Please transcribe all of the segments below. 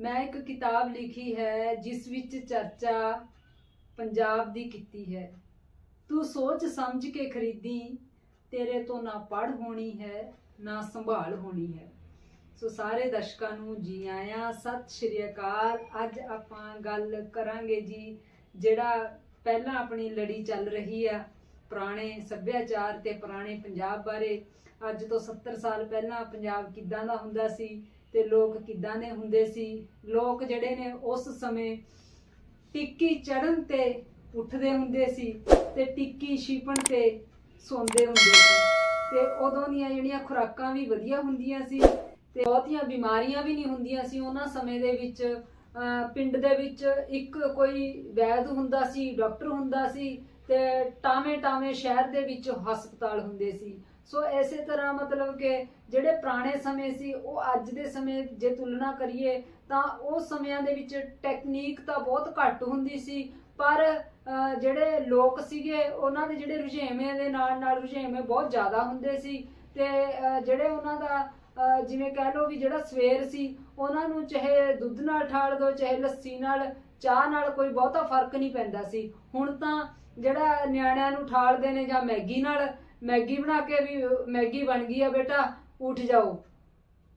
ਮੈਂ ਇੱਕ ਕਿਤਾਬ ਲਿਖੀ ਹੈ, ਜਿਸ ਵਿੱਚ ਚਰਚਾ ਪੰਜਾਬ ਦੀ ਕੀਤੀ ਹੈ। ਤੂੰ ਸੋਚ ਸਮਝ ਕੇ ਖਰੀਦੀ, ਤੇਰੇ ਤੋਂ ਨਾ ਪੜ ਹੋਣੀ ਹੈ, ਨਾ ਸੰਭਾਲ ਹੋਣੀ ਹੈ। ਸੋ ਸਾਰੇ ਦਰਸ਼ਕਾਂ ਨੂੰ ਜੀ ਆਇਆਂ, ਸਤਿ ਸ਼੍ਰੀ ਅਕਾਲ। ਅੱਜ ਆਪਾਂ ਗੱਲ ਕਰਾਂਗੇ ਜੀ, ਜਿਹੜਾ ਪਹਿਲਾਂ ਆਪਣੀ ਲੜੀ ਚੱਲ ਰਹੀ ਆ, ਪੁਰਾਣੇ ਸੱਭਿਆਚਾਰ ਤੇ ਪੁਰਾਣੇ ਪੰਜਾਬ ਬਾਰੇ। ਅੱਜ ਤੋਂ 70 ਸਾਲ ਪਹਿਲਾਂ ਪੰਜਾਬ ਕਿੱਦਾਂ ਦਾ ਹੁੰਦਾ ਸੀ ਤੇ ਲੋਕ ਕਿੱਦਾਂ ਦੇ ਹੁੰਦੇ ਸੀ? ਲੋਕ ਜਿਹੜੇ ਨੇ ਉਸ ਸਮੇਂ ਟਿੱਕੀ ਚੜਨ ਤੇ ਉੱਠਦੇ ਹੁੰਦੇ ਸੀ ਤੇ ਟਿੱਕੀ ਛੀਪਣ ਤੇ ਸੌਂਦੇ ਹੁੰਦੇ ਸੀ। ਤੇ ਉਦੋਂ ਦੀਆਂ ਜਿਹੜੀਆਂ ਖੁਰਾਕਾਂ ਵੀ ਵਧੀਆ ਹੁੰਦੀਆਂ ਸੀ ਤੇ ਬਹੁਤੀਆਂ ਬਿਮਾਰੀਆਂ ਵੀ ਨਹੀਂ ਹੁੰਦੀਆਂ ਸੀ। ਉਹਨਾਂ ਸਮੇਂ ਦੇ ਵਿੱਚ ਪਿੰਡ ਦੇ ਵਿੱਚ ਇੱਕ ਕੋਈ ਵੈਦ ਹੁੰਦਾ ਸੀ, ਡਾਕਟਰ ਹੁੰਦਾ ਸੀ। ਤੇ ਟਾਵੇਂ ਟਾਵੇਂ ਸ਼ਹਿਰ ਦੇ ਵਿੱਚ ਹਸਪਤਾਲ ਹੁੰਦੇ ਸੀ। ਸੋ ਇਸੇ ਤਰ੍ਹਾਂ ਮਤਲਬ ਕਿ ਜਿਹੜੇ ਪੁਰਾਣੇ ਸਮੇਂ ਸੀ, ਉਹ ਅੱਜ ਦੇ ਸਮੇਂ ਜੇ ਤੁਲਨਾ ਕਰੀਏ ਤਾਂ ਉਹ ਸਮਿਆਂ ਦੇ ਵਿੱਚ ਟੈਕਨੀਕ ਤਾਂ ਬਹੁਤ ਘੱਟ ਹੁੰਦੀ ਸੀ, ਪਰ ਜਿਹੜੇ ਲੋਕ ਸੀਗੇ, ਉਹਨਾਂ ਦੇ ਜਿਹੜੇ ਰੁਝੇਵੇਂ ਦੇ ਨਾਲ ਨਾਲ ਰੁਝੇਵੇਂ ਬਹੁਤ ਜ਼ਿਆਦਾ ਹੁੰਦੇ ਸੀ ਤੇ ਜਿਹੜੇ ਉਹਨਾਂ ਦਾ ਜਿਵੇਂ ਕਹਿ ਲਓ ਵੀ ਜਿਹੜਾ ਸਵੇਰ ਸੀ, ਉਹਨਾਂ ਨੂੰ ਚਾਹੇ ਦੁੱਧ ਨਾਲ ਠਾਲ ਦੋ, ਚਾਹੇ ਲੱਸੀ ਨਾਲ, ਚਾਹ ਨਾਲ ਕੋਈ ਬਹੁਤਾ ਫ਼ਰਕ ਨਹੀਂ ਪੈਂਦਾ ਸੀ। ਹੁਣ ਤਾਂ ਜਿਹੜਾ ਨਿਆਣਿਆਂ ਨੂੰ ਠਾਲਦੇ ਨੇ ਜਾਂ ਮੈਗੀ ਨਾਲ, ਮੈਗੀ ਬਣਾ ਕੇ ਵੀ, ਮੈਗੀ ਬਣ ਗਈ ਆ ਬੇਟਾ, ਉੱਠ ਜਾਓ।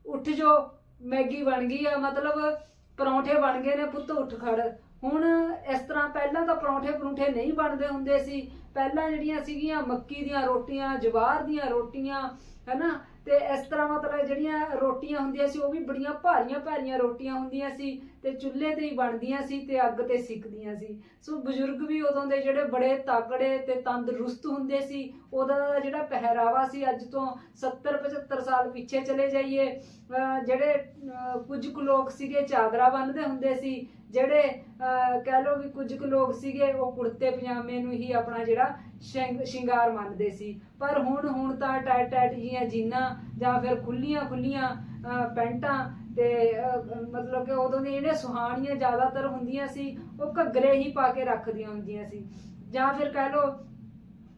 ਉੱਠ ਜਾਓ ਮੈਗੀ ਬਣ ਗਈ ਆ, ਮਤਲਬ ਪਰੌਂਠੇ ਬਣ ਗਏ ਨੇ, ਪੁੱਤ ਉੱਠ ਖੜ। ਹੁਣ ਇਸ ਤਰ੍ਹਾਂ ਪਹਿਲਾਂ ਤਾਂ ਪਰੌਂਠੇ ਪਰੌਂਠੇ ਨਹੀਂ ਬਣਦੇ ਹੁੰਦੇ ਸੀ। ਪਹਿਲਾਂ ਜਿਹੜੀਆਂ ਸੀਗੀਆਂ ਮੱਕੀ ਦੀਆਂ ਰੋਟੀਆਂ, ਜਵਾਰ ਦੀਆਂ ਰੋਟੀਆਂ, ਹੈਨਾ ਤੇ ਇਸ ਤਰ੍ਹਾਂ ਮਤਲਬ ਜਿਹੜੀਆਂ ਰੋਟੀਆਂ ਹੁੰਦੀਆਂ ਸੀ, ਉਹ ਵੀ ਬੜੀਆਂ ਭਾਰੀਆਂ ਭਾਰੀਆਂ ਰੋਟੀਆਂ ਹੁੰਦੀਆਂ ਸੀ ਤੇ ਚੁੱਲ੍ਹੇ ਤੇ ਹੀ ਬਣਦੀਆਂ ਸੀ ਤੇ ਅੱਗ ਤੇ ਸਿੱਕਦੀਆਂ ਸੀ। ਸੋ ਬਜ਼ੁਰਗ ਵੀ ਉਦੋਂ ਦੇ ਜਿਹੜੇ ਬੜੇ ਤਾਕੜੇ ਤੇ ਤੰਦਰੁਸਤ ਹੁੰਦੇ ਸੀ, ਉਹਦਾ ਦਾ ਜਿਹੜਾ ਪਹਿਰਾਵਾ ਸੀ, ਅੱਜ ਤੋਂ 70 75 ਸਾਲ ਪਿੱਛੇ ਚਲੇ ਜਾਈਏ। ਜਿਹੜੇ ਕੁਝ ਕੁ ਲੋਕ ਸੀਗੇ, ਚਾਦਰਾ ਬੰਨ੍ਹਦੇ ਹੁੰਦੇ ਸੀ ਜਿਹੜੇ ਕਹਿ ਲਓ ਵੀ ਕੁਝ ਕੁ ਲੋਕ ਸੀਗੇ, ਉਹ ਕੁੜਤੇ ਪਜਾਮੇ ਨੂੰ ਹੀ ਆਪਣਾ ਜਿਹੜਾ ਸ਼ਿੰਗ- ਸ਼ਿੰਗਾਰ ਮੰਨਦੇ ਸੀ। ਪਰ ਹੁਣ ਹੁਣ ਤਾਂ ਟਾਈਟ ਟਾਈਟ ਜੀਆਂ ਜੀਨਾਂ ਜਾਂ ਫਿਰ ਖੁੱਲੀਆਂ ਖੁੱਲੀਆਂ ਪੈਂਟਾਂ ਤੇ ਮਤਲਬ ਕਿ ਉਦੋਂ ਦੀਆਂ ਜਿਹੜੀਆਂ ਸੁਹਾਣੀਆਂ ਜ਼ਿਆਦਾਤਰ ਹੁੰਦੀਆਂ ਸੀ, ਉਹ ਘੱਗਰੇ ਹੀ ਪਾ ਕੇ ਰੱਖਦੀਆਂ ਹੁੰਦੀਆਂ ਸੀ। ਜਾਂ ਫਿਰ ਕਹਿ ਲਓ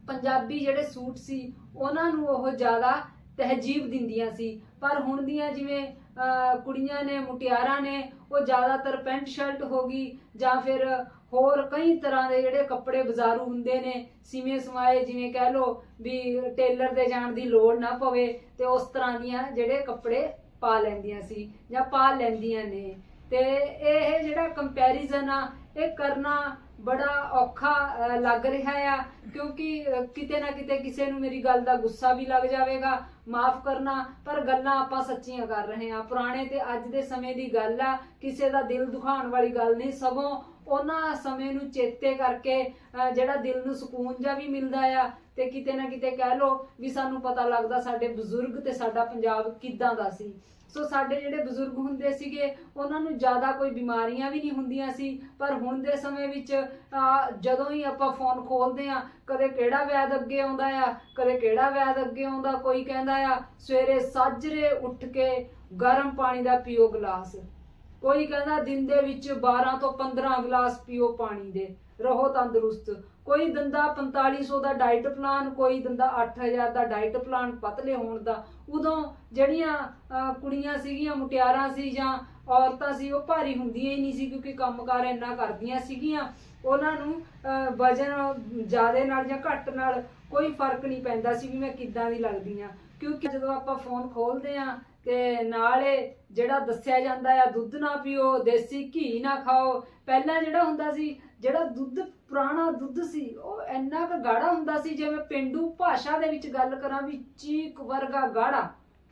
ਪੰਜਾਬੀ ਜਿਹੜੇ ਸੂਟ ਸੀ, ਉਹਨਾਂ ਨੂੰ ਉਹ ਜ਼ਿਆਦਾ ਤਹਿਜੀਬ ਦਿੰਦੀਆਂ ਸੀ। ਪਰ ਹੁਣ ਦੀਆਂ ਜਿਵੇਂ ਕੁੜੀਆਂ ਨੇ, ਮੁਟਿਆਰਾਂ ਨੇ, ਉਹ ਜ਼ਿਆਦਾਤਰ ਪੈਂਟ ਸ਼ਰਟ ਹੋ ਗਈ ਜਾਂ ਫਿਰ ਹੋਰ ਕਈ ਤਰ੍ਹਾਂ ਦੇ ਜਿਹੜੇ ਕੱਪੜੇ ਬਾਜ਼ਾਰੂ ਹੁੰਦੇ ਨੇ, ਸੀਵੇਂ ਸਮਾਏ ਜਿਵੇਂ ਕਹਿ ਲਓ ਵੀ ਟੇਲਰ ਦੇ ਜਾਣ ਦੀ ਲੋੜ ਨਾ ਪਵੇ ਤੇ ਉਸ ਤਰ੍ਹਾਂ ਦੀਆਂ ਜਿਹੜੇ ਕੱਪੜੇ ਪਾ ਲੈਂਦੀਆਂ ਸੀ ਜਾਂ ਪਾ ਲੈਂਦੀਆਂ ਨੇ। ਤੇ ਇਹ ਜਿਹੜਾ ਕੰਪੈਰੀਜ਼ਨ ਆ, ਇਹ ਕਰਨਾ ਬੜਾ ਔਖਾ ਲੱਗ ਰਿਹਾ ਆ। ਕਿਉਂਕਿ ਕਿਤੇ ਨਾ ਕਿਤੇ ਕਿਸੇ ਨੂੰ ਮੇਰੀ ਗੱਲ ਦਾ ਗੁੱਸਾ ਵੀ ਲੱਗ ਜਾਵੇਗਾ, ਮਾਫ ਕਰਨਾ, ਪਰ ਗੱਲਾਂ ਆਪਾਂ ਸੱਚੀਆਂ ਕਰ ਰਹੇ ਹਾਂ। ਪੁਰਾਣੇ ਤੇ ਅੱਜ ਦੇ ਸਮੇਂ ਦੀ ਗੱਲ ਆ, ਕਿਸੇ ਦਾ ਦਿਲ ਦੁਖਾਉਣ ਵਾਲੀ ਗੱਲ ਨਹੀਂ। ਸਗੋਂ ਉਹਨਾਂ ਸਮੇਂ ਨੂੰ ਚੇਤੇ ਕਰਕੇ ਜਿਹੜਾ ਦਿਲ ਨੂੰ ਸਕੂਨ ਜਾ ਵੀ ਮਿਲਦਾ ਆ, ਤੇ ਕਿਤੇ ਨਾ ਕਿਤੇ ਕਹਿ ਲਓ ਵੀ ਸਾਨੂੰ ਪਤਾ ਲੱਗਦਾ ਸਾਡੇ ਬਜ਼ੁਰਗ ਤੇ ਸਾਡਾ ਪੰਜਾਬ ਕਿੱਦਾਂ ਦਾ ਸੀ। ਸੋ ਸਾਡੇ ਜਿਹੜੇ ਬਜ਼ੁਰਗ ਹੁੰਦੇ ਸੀਗੇ, ਉਹਨਾਂ ਨੂੰ ਜ਼ਿਆਦਾ ਕੋਈ ਬਿਮਾਰੀਆਂ ਵੀ ਨਹੀਂ ਹੁੰਦੀਆਂ ਸੀ, ਪਰ ਹੁਣ ਦੇ ਸਮੇਂ ਵਿੱਚ ਜਦੋਂ ਹੀ ਆਪਾਂ ਫੋਨ ਖੋਲਦੇ ਆ ਕਦੇ ਕਿਹੜਾ ਵੈਦ ਅੱਗੇ ਆਉਂਦਾ ਆ, ਕਦੇ ਕਿਹੜਾ ਵੈਦ ਅੱਗੇ ਆਉਂਦਾ, ਕੋਈ ਕਹਿੰਦਾ ਆ, ਸਵੇਰੇ ਸਾਜਰੇ ਉੱਠ ਕੇ ਗਰਮ ਪਾਣੀ ਦਾ ਪੀਓ ਗਲਾਸ। ਕੋਈ ਕਹਿੰਦਾ ਦਿਨ ਦੇ ਵਿੱਚ 12 ਤੋਂ 15 ਗਲਾਸ ਪੀਓ ਪਾਣੀ ਦੇ, ਰਹੋ ਤੰਦਰੁਸਤ। ਕੋਈ ਦਿੰਦਾ 4500 ਦਾ ਡਾਈਟ ਪਲਾਨ ਕੋਈ ਦਿੰਦਾ 8000 ਦਾ ਡਾਈਟ ਪਲਾਨ ਪਤਲੇ ਹੋਣ ਦਾ, ਉਦੋਂ ਜਿਹੜੀਆਂ ਕੁੜੀਆਂ ਸੀਗੀਆਂ, ਮੁਟਿਆਰਾਂ ਸੀ ਜਾਂ ਔਰਤਾਂ ਸੀ, ਉਹ ਭਾਰੀ ਹੁੰਦੀਆਂ ਹੀ ਨਹੀਂ ਸੀ ਕਿਉਂਕਿ ਕੰਮਕਾਰ ਇੰਨਾ ਕਰਦੀਆਂ ਸੀਗੀਆਂ। ਉਹਨਾਂ ਨੂੰ ਵਜ਼ਨ ਜ਼ਿਆਦਾ ਨਾਲ ਜਾਂ ਘੱਟ ਨਾਲ ਕੋਈ ਫ਼ਰਕ ਨਹੀਂ ਪੈਂਦਾ ਸੀ ਵੀ ਮੈਂ ਕਿੱਦਾਂ ਦੀ ਲੱਗਦੀ ਆ ਕਿਉਂਕਿ ਜਦੋਂ ਆਪਾਂ ਫੋਨ ਖੋਲਦੇ ਆ ਤੇ ਨਾਲੇ ਜਿਹੜਾ ਦੱਸਿਆ ਜਾਂਦਾ ਆ, ਦੁੱਧ ਨਾ ਪੀਓ, ਦੇਸੀ ਘੀ ਨਾ ਖਾਓ, ਪਹਿਲਾਂ ਜਿਹੜਾ ਹੁੰਦਾ ਸੀ, ਜਿਹੜਾ ਦੁੱਧ ਪੁਰਾਣਾ ਦੁੱਧ ਸੀ, ਉਹ ਇੰਨਾ ਕੁ ਗਾੜਾ ਹੁੰਦਾ ਸੀ ਜਿਵੇਂ ਪਿੰਡੂ ਭਾਸ਼ਾ ਦੇ ਵਿੱਚ ਗੱਲ ਕਰਾਂ ਵੀ ਚੀਕ ਵਰਗਾ ਗਾੜਾ।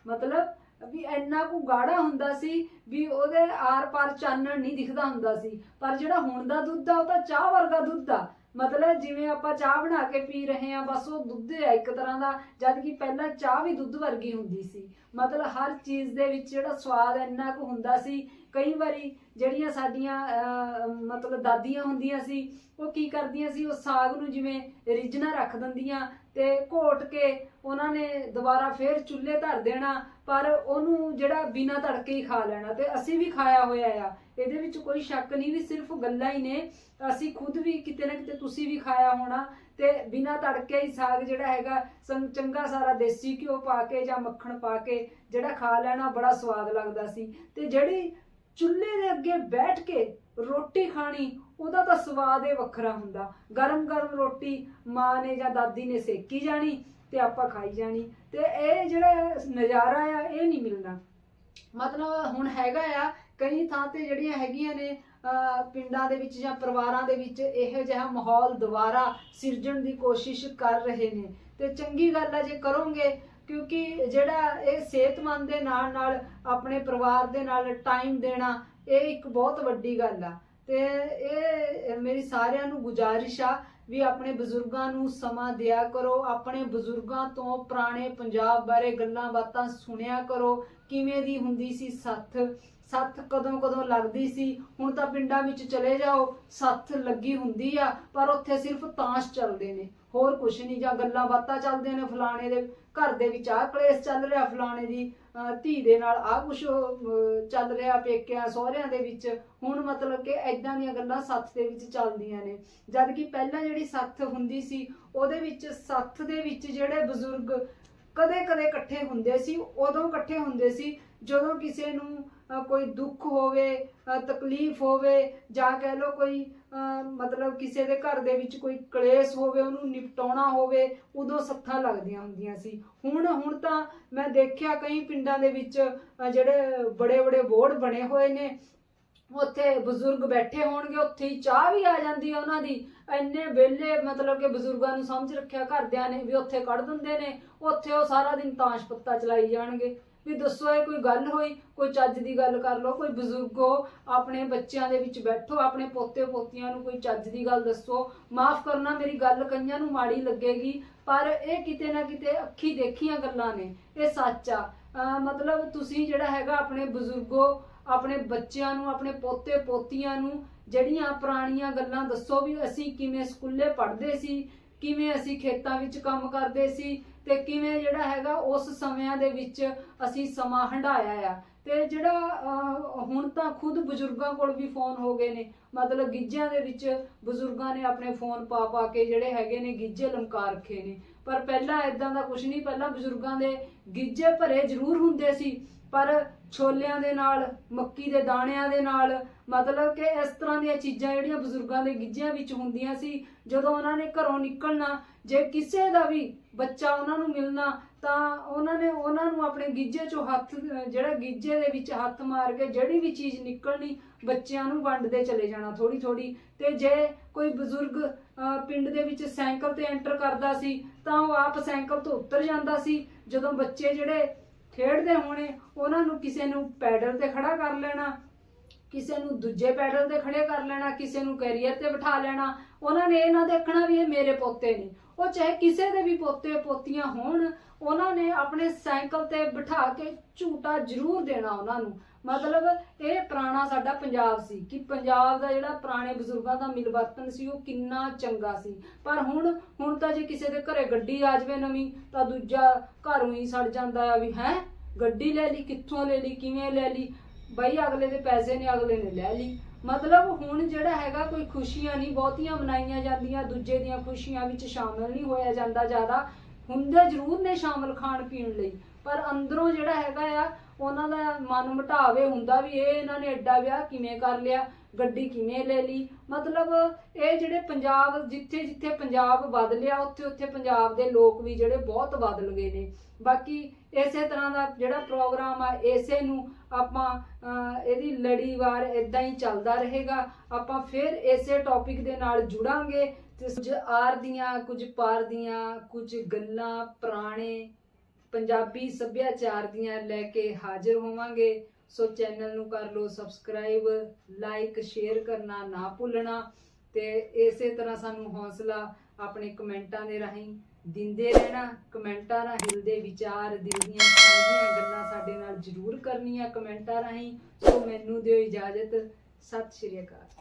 ਮਤਲਬ ਵੀ ਇੰਨਾ ਕੁ ਗਾੜਾ ਹੁੰਦਾ ਸੀ ਵੀ ਉਹਦੇ ਆਰ-ਪਾਰ ਚਾਨਣ ਨਹੀਂ ਦਿਖਦਾ ਹੁੰਦਾ ਸੀ। ਪਰ ਜਿਹੜਾ ਹੁਣ ਦਾ ਦੁੱਧ ਆ, ਉਹ ਤਾਂ ਚਾਹ ਵਰਗਾ ਦੁੱਧ ਆ। ਮਤਲਬ ਜਿਵੇਂ ਆਪਾਂ ਚਾਹ ਬਣਾ ਕੇ ਪੀ ਰਹੇ ਆ ਬਸ ਉਹ ਦੁੱਧ ਹੈ ਇੱਕ ਤਰ੍ਹਾਂ ਦਾ, ਜਦ ਕਿ ਪਹਿਲਾਂ ਚਾਹ ਵੀ ਦੁੱਧ ਵਰਗੀ ਹੁੰਦੀ ਸੀ। ਮਤਲਬ ਹਰ ਚੀਜ਼ ਦੇ ਵਿੱਚ ਜਿਹੜਾ ਸਵਾਦ ਇੰਨਾ ਕੁ ਹੁੰਦਾ ਸੀ, ਕਈ ਵਾਰੀ ਜਿਹੜੀਆਂ ਸਾਡੀਆਂ ਮਤਲਬ ਦਾਦੀਆਂ ਹੁੰਦੀਆਂ ਸੀ, ਉਹ ਕੀ ਕਰਦੀਆਂ ਸੀ, ਉਹ ਸਾਗ ਨੂੰ ਜਿਵੇਂ ਰਿੱਝਣਾ ਰੱਖ ਦਿੰਦੀਆਂ ਤੇ ਘੋਟ ਕੇ ਉਹਨਾਂ ਨੇ ਦੁਬਾਰਾ ਫੇਰ ਚੁੱਲ੍ਹੇ ਧਰ ਦੇਣਾ, ਪਰ ਉਹਨੂੰ ਜਿਹੜਾ ਬਿਨਾਂ ਤੜਕੇ ਹੀ ਖਾ ਲੈਣਾ ਤੇ ਅਸੀਂ ਵੀ ਖਾਇਆ ਹੋਇਆ ਆ। ਇਹਦੇ ਵਿੱਚ ਕੋਈ ਸ਼ੱਕ ਨਹੀਂ ਵੀ ਸਿਰਫ ਗੱਲਾਂ ਹੀ ਨੇ। ਅਸੀਂ ਖੁਦ ਵੀ ਕਿਤੇ ਨਾ ਕਿਤੇ ਤੁਸੀਂ ਵੀ ਖਾਇਆ ਹੋਣਾ ਤੇ ਬਿਨਾਂ ਤੜਕੇ ਹੀ ਸਾਗ ਜਿਹੜਾ ਹੈਗਾ, ਸੰ- ਚੰਗਾ ਸਾਰਾ ਦੇਸੀ ਘਿਓ ਪਾ ਕੇ ਜਾਂ ਮੱਖਣ ਪਾ ਕੇ ਜਿਹੜਾ ਖਾ ਲੈਣਾ ਬੜਾ ਸਵਾਦ ਲੱਗਦਾ ਸੀ। ਤੇ ਜਿਹੜੀ ਚੁੱਲ੍ਹੇ ਦੇ ਅੱਗੇ ਬੈਠ ਕੇ ਰੋਟੀ ਖਾਣੀ, ਉਹਦਾ ਤਾਂ ਸਵਾਦ ਹੀ ਵੱਖਰਾ ਹੁੰਦਾ। ਗਰਮ ਗਰਮ ਰੋਟੀ ਮਾਂ ਨੇ ਜਾਂ ਦਾਦੀ ਨੇ ਸੇਕੀ ਜਾਣੀ ਤੇ ਆਪਾਂ ਖਾਈ ਜਾਣੀ। ਤੇ ਇਹ ਜਿਹੜਾ ਨਜ਼ਾਰਾ ਆ, ਇਹ ਨਹੀਂ ਮਿਲਣਾ। ਮਤਲਬ ਹੁਣ ਹੈਗਾ ਆ ਕਈ ਥਾਂ ਤੇ ਜਿਹੜੀਆਂ ਹੈਗੀਆਂ ਨੇ ਪਿੰਡਾਂ ਦੇ ਵਿੱਚ ਜਾਂ ਪਰਿਵਾਰਾਂ ਦੇ ਵਿੱਚ ਇਹੋ ਜਿਹਾ ਮਾਹੌਲ ਦੁਬਾਰਾ ਸਿਰਜਣ ਦੀ ਕੋਸ਼ਿਸ਼ ਕਰ ਰਹੇ ਨੇ। ਤੇ ਚੰਗੀ ਗੱਲ ਆ ਜੇ ਕਰੋਗੇ, ਕਿਉਂਕਿ ਜਿਹੜਾ ਇਹ ਸਿਹਤਮੰਦ ਦੇ ਨਾਲ ਨਾਲ ਆਪਣੇ ਪਰਿਵਾਰ ਦੇ ਨਾਲ ਟਾਈਮ ਦੇਣਾ, ਇਹ ਇੱਕ ਬਹੁਤ ਵੱਡੀ ਗੱਲ ਆ। ਤੇ ਇਹ ਮੇਰੀ ਸਾਰਿਆਂ ਨੂੰ ਗੁਜ਼ਾਰਿਸ਼ ਆ ਵੀ ਆਪਣੇ ਬਜ਼ੁਰਗਾਂ ਨੂੰ ਸਮਾਂ ਦਿਆ ਕਰੋ, ਆਪਣੇ ਬਜ਼ੁਰਗਾਂ ਤੋਂ ਪੁਰਾਣੇ ਪੰਜਾਬ ਬਾਰੇ ਗੱਲਾਂ ਬਾਤਾਂ ਸੁਣਿਆ ਕਰੋ। ਕਿਵੇਂ ਦੀ ਹੁੰਦੀ ਸੀ ਸੱਥ? ਸੱਥ ਕਦੋਂ ਕਦੋਂ ਲੱਗਦੀ ਸੀ? ਹੁਣ ਤਾਂ ਪਿੰਡਾਂ ਵਿੱਚ ਚਲੇ ਜਾਓ, ਸੱਥ ਲੱਗੀ ਹੁੰਦੀ ਆ, ਪਰ ਉੱਥੇ ਸਿਰਫ ਤਾਸ਼ ਚੱਲਦੇ ਨੇ। ਹੋਰ ਕੁਛ ਨਹੀਂ, ਜਾਂ ਗੱਲਾਂ ਬਾਤਾਂ ਚੱਲਦੇ ਨੇ ਫਲਾਣੇ ਦੇ ਘਰ ਦੇ ਵਿੱਚ। ਆਹ ਕਲੇਸ਼ ਚੱਲ ਰਿਹਾ ਫਲਾਣੇ ਦੀ। ਧੀ ਦੇ ਨਾਲ ਆਹ ਕੁਛ ਚੱਲ ਰਿਹਾ ਪੇਕਿਆਂ ਸਹੁਰਿਆਂ ਦੇ ਵਿੱਚ, ਹੁਣ ਮਤਲਬ ਕਿ ਐਦਾਂ ਦੀਆਂ ਗੱਲਾਂ ਸੱਥ ਦੇ ਵਿੱਚ ਚੱਲਦੀਆਂ ਨੇ। ਜਦ ਕਿ ਪਹਿਲਾਂ ਜਿਹੜੀ ਸੱਥ ਹੁੰਦੀ ਸੀ, ਉਹਦੇ ਵਿੱਚ ਸੱਥ ਦੇ ਵਿੱਚ ਜਿਹੜੇ ਬਜ਼ੁਰਗ ਕਦੇ ਕਦੇ ਇਕੱਠੇ ਹੁੰਦੇ ਸੀ, ਉਦੋਂ ਇਕੱਠੇ ਹੁੰਦੇ ਸੀ, ਜਦੋਂ ਕਿਸੇ ਨੂੰ ਕੋਈ ਦੁੱਖ ਹੋਵੇ ਤਕਲੀਫ ਹੋਵੇ ਜਾਂ ਕਹਿ ਲਓ ਕੋਈ ਅਹ, ਮਤਲਬ ਕਿਸੇ ਦੇ ਘਰ ਦੇ ਵਿੱਚ ਕੋਈ ਕਲੇਸ਼ ਹੋਵੇ ਉਹਨੂੰ ਨਿਪਟਾਉਣਾ ਹੋਵੇ ਉਦੋਂ ਸੱਥਾਂ ਲੱਗਦੀਆਂ ਹੁੰਦੀਆਂ ਸੀ। ਹੁਣ ਹੁਣ ਤਾਂ ਮੈਂ ਦੇਖਿਆ ਕਈ ਪਿੰਡਾਂ ਦੇ ਵਿੱਚ ਜਿਹੜੇ ਬੜੇ ਬੜੇ ਬੋਰਡ ਬਣੇ ਹੋਏ ਨੇ ਉੱਥੇ ਬਜ਼ੁਰਗ ਬੈਠੇ ਹੋਣਗੇ ਉੱਥੇ ਹੀ ਚਾਹ ਵੀ ਆ ਜਾਂਦੀ ਹੈ ਉਹਨਾਂ ਦੀ। ਇੰਨੇ ਵਿਹਲੇ ਮਤਲਬ ਕਿ ਬਜ਼ੁਰਗਾਂ ਨੂੰ ਸਮਝ ਰੱਖਿਆ ਘਰਦਿਆਂ ਨੇ ਵੀ ਉੱਥੇ ਕੱਢ ਦਿੰਦੇ ਨੇ ਉੱਥੇ ਉਹ ਸਾਰਾ ਦਿਨ ਤਾਸ਼ ਪੱਤਾ ਚਲਾਈ ਜਾਣਗੇ। ਵੀ ਦੱਸੋ ਇਹ ਕੋਈ ਗੱਲ ਹੋਈ, ਕੋਈ ਚੱਜ ਦੀ ਗੱਲ ਕਰ ਲਓ, ਕੋਈ ਬਜ਼ੁਰਗੋ ਆਪਣੇ ਬੱਚਿਆਂ ਦੇ ਵਿੱਚ ਬੈਠੋ, ਆਪਣੇ ਪੋਤੇ ਪੋਤੀਆਂ ਨੂੰ ਕੋਈ ਚੱਜ ਦੀ ਗੱਲ ਦੱਸੋ। ਮਾਫ ਕਰਨਾ, ਮੇਰੀ ਗੱਲ ਕਈਆਂ ਨੂੰ ਮਾੜੀ ਲੱਗੇਗੀ, ਪਰ ਇਹ ਕਿਤੇ ਨਾ ਕਿਤੇ ਅੱਖੀ ਦੇਖੀਆਂ ਗੱਲਾਂ ਨੇ, ਇਹ ਸੱਚ ਆ। ਮਤਲਬ ਤੁਸੀਂ ਜਿਹੜਾ ਹੈਗਾ ਆਪਣੇ ਬਜ਼ੁਰਗੋ, ਆਪਣੇ ਬੱਚਿਆਂ ਨੂੰ, ਆਪਣੇ ਪੋਤੇ ਪੋਤੀਆਂ ਨੂੰ, ਜਿਹੜੀਆਂ ਪੁਰਾਣੀਆਂ ਗੱਲਾਂ ਦੱਸੋ ਵੀ ਅਸੀਂ ਕਿਵੇਂ ਸਕੂਲੇ ਪੜ੍ਹਦੇ ਸੀ, ਕਿਵੇਂ ਅਸੀਂ ਖੇਤਾਂ ਵਿੱਚ ਕੰਮ ਕਰਦੇ ਸੀ ਤੇ ਕਿਵੇਂ ਜਿਹੜਾ ਹੈਗਾ ਉਸ ਸਮਿਆਂ ਦੇ ਵਿੱਚ ਅਸੀਂ ਸਮਾਂ ਹੰਢਾਇਆ ਆ। ਤੇ ਜਿਹੜਾ ਹੁਣ ਤਾਂ ਖੁਦ ਬਜ਼ੁਰਗਾਂ ਕੋਲ ਵੀ ਫੋਨ ਹੋ ਗਏ ਨੇ। ਮਤਲਬ ਗਿੱਜਿਆਂ ਦੇ ਵਿੱਚ ਬਜ਼ੁਰਗਾਂ ਨੇ ਆਪਣੇ ਫੋਨ ਪਾ ਪਾ ਕੇ ਜਿਹੜੇ ਹੈਗੇ ਨੇ ਗਿੱਜੇ ਲਮਕਾ ਰੱਖੇ ਨੇ। ਪਰ ਪਹਿਲਾਂ ਇਦਾਂ ਦਾ ਕੁਝ ਨਹੀਂ। ਪਹਿਲਾਂ ਬਜ਼ੁਰਗਾਂ ਦੇ ਗਿੱਜੇ ਭਰੇ ਜ਼ਰੂਰ ਹੁੰਦੇ ਸੀ। ਪਰ ਛੋਲਿਆਂ ਦੇ ਨਾਲ, ਮੱਕੀ ਦੇ ਦਾਣਿਆਂ ਦੇ ਨਾਲ, ਮਤਲਬ ਕਿ ਇਸ ਤਰ੍ਹਾਂ ਦੀਆਂ ਚੀਜ਼ਾਂ ਜਿਹੜੀਆਂ ਬਜ਼ੁਰਗਾਂ ਦੇ ਗਿੱਜਿਆਂ ਵਿੱਚ ਹੁੰਦੀਆਂ ਸੀ, ਜਦੋਂ ਉਹਨਾਂ ਨੇ ਘਰੋਂ ਨਿਕਲਣਾ, ਜੇ ਕਿਸੇ ਦਾ ਵੀ ਬੱਚਾ ਉਹਨਾਂ ਨੂੰ ਮਿਲਣਾ, ਤਾਂ ਉਹਨਾਂ ਨੇ ਉਹਨਾਂ ਨੂੰ ਆਪਣੇ ਗਿੱਜੇ 'ਚੋਂ ਹੱਥ, ਜਿਹੜਾ ਗਿੱਜੇ ਦੇ ਵਿੱਚ ਹੱਥ ਮਾਰ ਕੇ ਜਿਹੜੀ ਵੀ ਚੀਜ਼ ਨਿਕਲਣੀ, ਬੱਚਿਆਂ ਨੂੰ ਵੰਡਦੇ ਚਲੇ ਜਾਣਾ ਥੋੜੀ ਥੋੜੀ ਤੇ ਜੇ ਕੋਈ ਬਜ਼ੁਰਗ ਪਿੰਡ ਦੇ ਵਿੱਚ ਸਾਈਕਲ ਤੇ ਐਂਟਰ ਕਰਦਾ ਸੀ, ਤਾਂ ਉਹ ਆਪ ਸਾਈਕਲ ਤੋਂ ਉਤਰ ਜਾਂਦਾ ਸੀ। ਜਦੋਂ ਬੱਚੇ ਜਿਹੜੇ ਖੇਡਦੇ ਹੋਣੇ, ਉਹਨਾਂ ਨੂੰ ਕਿਸੇ ਨੂੰ ਪੈਡਲ ਤੇ ਖੜਾ ਕਰ ਲੈਣਾ, ਕਿਸੇ ਨੂੰ ਦੂਜੇ ਪੈਡਲ ਤੇ ਖੜੇ ਕਰ ਲੈਣਾ, ਕਿਸੇ ਨੂੰ ਕੈਰੀਅਰ ਤੇ ਬਿਠਾ ਲੈਣਾ ਉਹਨਾਂ ਨੇ ਇਹ ਨਾ ਦੇਖਣਾ ਵੀ ਇਹ ਮੇਰੇ ਪੋਤੇ ਨੇ। ਉਹ ਚਾਹੇ ਕਿਸੇ ਦੇ ਵੀ ਪੋਤੇ ਪੋਤੀਆਂ ਹੋਣ, ਉਹਨਾਂ ਨੇ ਆਪਣੇ ਸਾਈਕਲ ਤੇ ਬਿਠਾ ਕੇ ਝੂਟਾ ਜ਼ਰੂਰ ਦੇਣਾ ਉਹਨਾਂ ਨੂੰ। ਮਤਲਬ ਇਹ ਪੁਰਾਣਾ ਸਾਡਾ ਪੰਜਾਬ ਸੀ ਕਿ ਪੰਜਾਬ ਦਾ ਜਿਹੜਾ ਪੁਰਾਣੇ ਬਜ਼ੁਰਗਾਂ ਦਾ ਮਿਲਵਰਤਨ ਸੀ, ਉਹ ਕਿੰਨਾ ਚੰਗਾ ਸੀ। ਪਰ ਹੁਣ ਹੁਣ ਤਾਂ ਜੇ ਕਿਸੇ ਦੇ ਘਰੇ ਗੱਡੀ ਆ ਜਾਵੇ ਨਵੀਂ, ਤਾਂ ਦੂਜਾ ਘਰੋਂ ਹੀ ਸੜ ਜਾਂਦਾ ਆ ਵੀ ਹੈ, ਗੱਡੀ ਲੈ ਲਈ, ਕਿੱਥੋਂ ਲੈ ਲਈ, ਕਿਵੇਂ ਲੈ ਲਈ? ਬਈ ਅਗਲੇ ਦੇ ਪੈਸੇ ਨੇ, ਅਗਲੇ ਨੇ ਲੈ ਲਈ। ਮਤਲਬ ਹੁਣ ਜਿਹੜਾ ਹੈਗਾ ਕੋਈ ਖੁਸ਼ੀਆਂ ਨਹੀਂ, ਬਹੁਤੀਆਂ ਮਨਾਈਆਂ ਜਾਂਦੀਆਂ, ਦੂਜੇ ਦੀਆਂ ਖੁਸ਼ੀਆਂ ਵਿੱਚ ਸ਼ਾਮਲ ਨਹੀਂ ਹੋਇਆ ਜਾਂਦਾ ਜ਼ਿਆਦਾ। ਹੁੰਦੇ ਜ਼ਰੂਰ ਨੇ ਸ਼ਾਮਲ ਖਾਣ ਪੀਣ ਲਈ, ਪਰ ਅੰਦਰੋਂ ਜਿਹੜਾ ਹੈਗਾ ਆ, ਉਹਨਾਂ ਦਾ ਮਨ ਮਟਾਵੇ ਹੁੰਦਾ ਵੀ ਇਹ ਇਹਨਾਂ ਨੇ ਐਡਾ ਵਿਆਹ ਕਿਵੇਂ ਕਰ ਲਿਆ, ਗੱਡੀ ਕਿਵੇਂ ਲੈ ਲਈ। ਮਤਲਬ ਇਹ ਜਿਹੜੇ ਪੰਜਾਬ ਜਿੱਥੇ ਜਿੱਥੇ ਪੰਜਾਬ ਬਦਲਿਆ ਉੱਥੇ ਉੱਥੇ ਪੰਜਾਬ ਦੇ ਲੋਕ ਵੀ ਜਿਹੜੇ ਬਹੁਤ ਬਦਲ ਗਏ ਨੇ। ਬਾਕੀ ਇਸੇ ਤਰ੍ਹਾਂ ਦਾ ਜਿਹੜਾ ਪ੍ਰੋਗਰਾਮ ਆ ਇਸੇ ਨੂੰ ਆਪਾਂ ਅਹ, ਇਹਦੀ ਲੜੀਵਾਰ ਇਦਾਂ ਹੀ ਚੱਲਦਾ ਰਹੇਗਾ। ਆਪਾਂ ਫਿਰ ਇਸੇ ਟੌਪਿਕ ਦੇ ਨਾਲ ਜੁੜਾਂਗੇ ਤੇ ਕੁਝ ਆਰ ਦੀਆਂ ਕੁਝ ਪਾਰ ਦੀਆਂ ਕੁਝ ਗੱਲਾਂ ਪੁਰਾਣੇ ਪੰਜਾਬੀ ਸੱਭਿਆਚਾਰ ਦੀਆਂ ਲੈ ਕੇ ਹਾਜ਼ਰ ਹੋਵਾਂਗੇ। ਸੋ ਚੈਨਲ ਨੂੰ ਕਰ ਲਓ ਸਬਸਕ੍ਰਾਈਬ ਲਾਈਕ ਸ਼ੇਅਰ ਕਰਨਾ ਨਾ ਭੁੱਲਣਾ। ਤੇ ਇਸੇ ਤਰ੍ਹਾਂ ਸਾਨੂੰ ਹੌਸਲਾ ਆਪਣੇ ਕਮੈਂਟਾਂ ਦੇ ਰਾਹੀਂ ਦਿੰਦੇ ਰਹਿਣਾ, ਕਮੈਂਟਾਂ ਰਾਹੀਂ ਦਿਲ ਦੇ ਵਿਚਾਰ, ਦਿਲ ਦੀਆਂ ਸਾਂਝੀਆਂ ਗੱਲਾਂ ਸਾਡੇ ਨਾਲ ਜ਼ਰੂਰ ਕਰਨੀਆਂ ਕਮੈਂਟਾਂ ਰਾਹੀਂ। ਸੋ ਮੈਨੂੰ ਦਿਓ ਇਜਾਜ਼ਤ। ਸਤਿ ਸ਼੍ਰੀ ਅਕਾਲ।